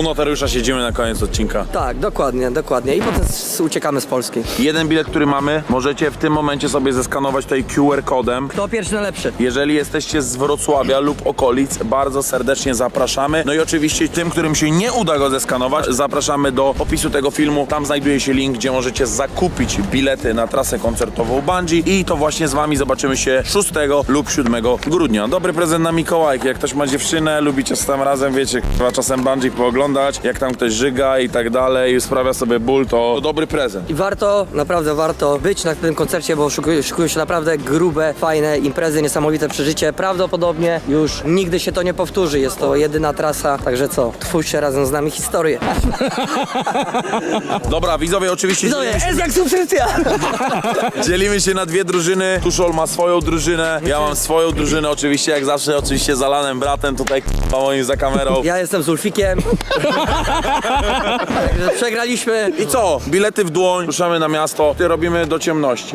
U notariusza siedzimy na koniec odcinka. Tak, dokładnie, dokładnie. I potem s- uciekamy z Polski. Jeden bilet, który mamy, możecie w tym momencie sobie zeskanować tutaj QR kodem. Kto pierwszy najlepszy? Jeżeli jesteście z Wrocławia lub okolic, bardzo serdecznie zapraszamy. No i oczywiście tym, którym się nie uda go zeskanować, zapraszamy do opisu tego filmu. Tam znajduje się link, gdzie możecie zakupić bilety na trasę koncertową Bungie i to właśnie z wami zobaczymy się 6 lub 7 grudnia. Dobry prezent na Mikołajki. Jak ktoś ma dziewczynę, lubicie z tam razem, wiecie, k***a, czasem Bungie pooglądać, jak tam ktoś żyga i tak dalej, sprawia sobie ból, to, to dobry prezent. I warto, naprawdę warto być na tym koncercie, bo szykują, szykują się naprawdę grube, fajne imprezy, niesamowite przeżycie. Prawdopodobnie już nigdy się to nie powtórzy. Jest to jedyna trasa, także co, twórzcie razem z nami historię. Dobra, widzowie, oczywiście Widzowie, dzielimy jest jak subskrypcja! Dzielimy się na dwie drużyny. Tuszol ma swoją drużynę, ja mam swoją drużynę, oczywiście jak zawsze, oczywiście z Alanem bratem, tutaj k***a moim za kamerą. Ja jestem z Ulfikiem. Także przegraliśmy. I co? Bilety w dłoń, ruszamy na miasto, robimy do ciemności.